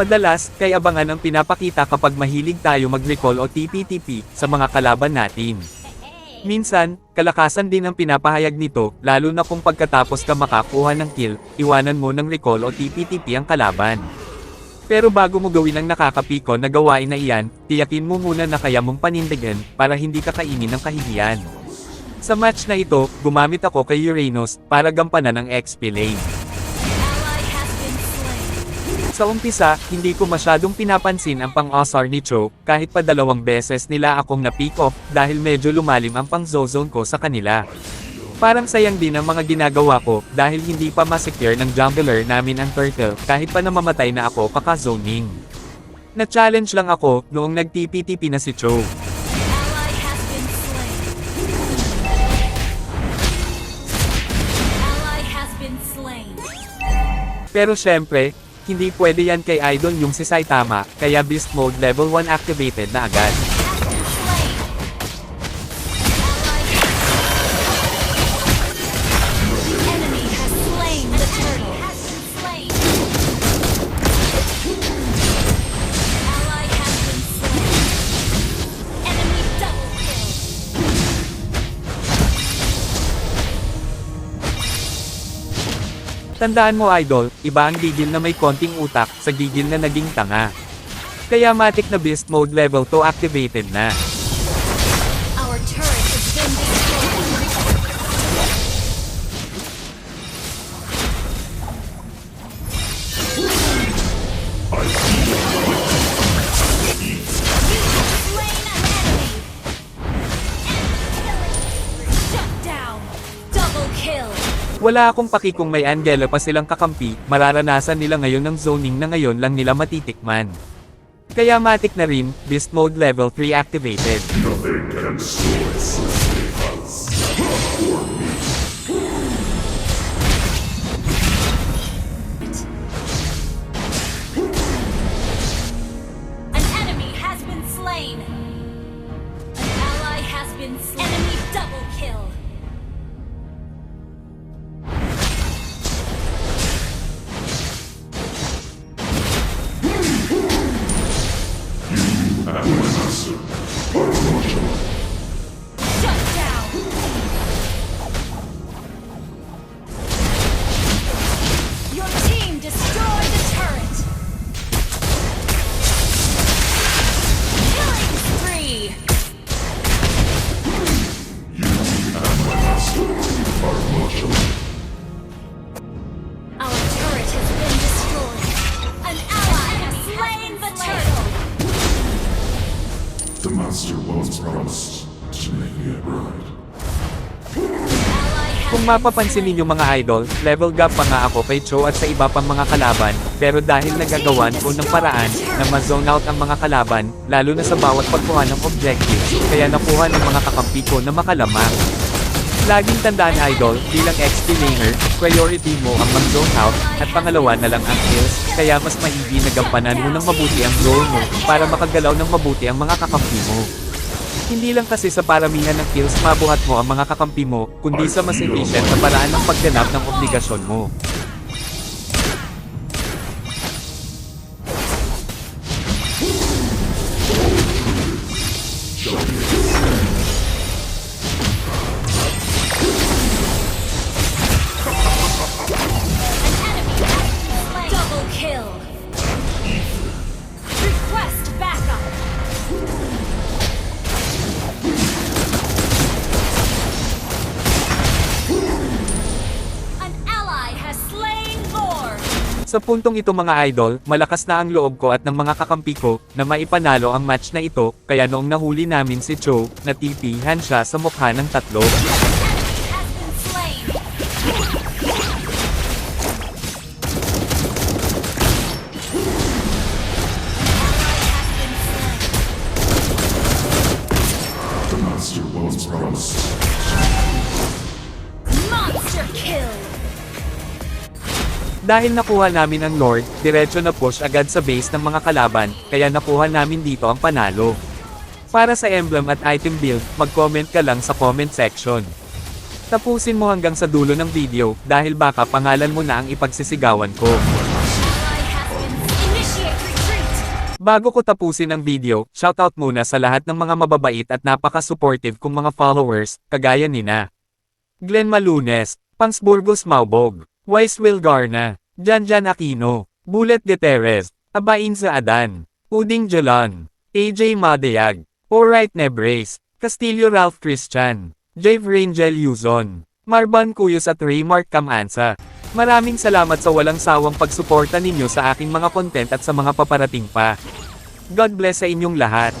Madalas, kay abangan ang pinapakita kapag mahilig tayo mag-recall o TP-TP sa mga kalaban natin. Minsan, kalakasan din ang pinapahayag nito, lalo na kung pagkatapos ka makakuha ng kill, iwanan mo ng recall o TP-TP ang kalaban. Pero bago mo gawin ang nakakapiko na gawain na iyan, tiyakin mo muna na kaya mong panindigan, para hindi ka kainin ng kahihiyan. Sa match na ito, gumamit ako kay Uranus, para gampanan ang XP lane. Sa umpisa, hindi ko masyadong pinapansin ang pang-Osar ni Cho, kahit pa dalawang beses nila akong na-pick off, dahil medyo lumalim ang pang-zone ko sa kanila. Parang sayang din ang mga ginagawa ko, dahil hindi pa masecure ng jungler namin ang turtle, kahit pa namamatay na ako kaka-zoning. Na-challenge lang ako, noong nag-TP-TP na si Cho. Pero syempre, hindi pwede yan kay Idol yung si Saitama, kaya Beast Mode Level 1 activated na agad. Tandaan mo idol, iba ang gigil na may konting utak sa gigil na naging tanga. Kaya matik na beast mode level 2 activated na. Wala akong paki kung may Angela pa silang kakampi, mararanasan nila ngayon ng zoning na ngayon lang nila matitikman. Kaya matik na rin, beast mode level 3 activated. Slow us. An enemy has been Можемо. Master once promised to make me a bride. Kung mapapansin ninyo mga idol, level gap pa nga ako kay Cho at sa iba pang mga kalaban, pero dahil nagagawan ko ng paraan na ma-zone out ang mga kalaban, lalo na sa bawat pagkuha ng objective, kaya nakuha ng mga kakampi ko na makalamang. Laging tandaan idol, bilang XP laner, priority mo ang mag-zone out, at pangalawa na lang ang kills, kaya mas maigi na gampanan mo ng mabuti ang role mo, para makagalaw ng mabuti ang mga kakampi mo. Hindi lang kasi sa paramihan ng kills mabuhat mo ang mga kakampi mo, kundi sa mas efficient na paraan ng pagganap ng obligasyon mo. Sa puntong ito mga idol, malakas na ang loob ko at ng mga kakampi ko, na maipanalo ang match na ito, kaya noong nahuli namin si Cho, natipihan siya sa mukha ng tatlo. Dahil nakuha namin ang Lord, diretso na push agad sa base ng mga kalaban, kaya nakuha namin dito ang panalo. Para sa emblem at item build, mag-comment ka lang sa comment section. Tapusin mo hanggang sa dulo ng video, dahil baka pangalan mo na ang ipagsisigawan ko. Bago ko tapusin ang video, shoutout muna sa lahat ng mga mababait at napaka-supportive kong mga followers, kagaya nina. Glenn Malunes, Pans Burgos Maubog, Wise Will Garna, Janjan Aquino, Bullet Gutierrez, Abain sa Adan, Uding Jalan, AJ Madeyag, Alright Nebres, Castillo Ralph Christian, Jave Rangel Yuzon, Marban Cuyos at Raymark Camansa. Maraming salamat sa walang sawang pagsuporta ninyo sa aking mga content at sa mga paparating pa. God bless sa inyong lahat.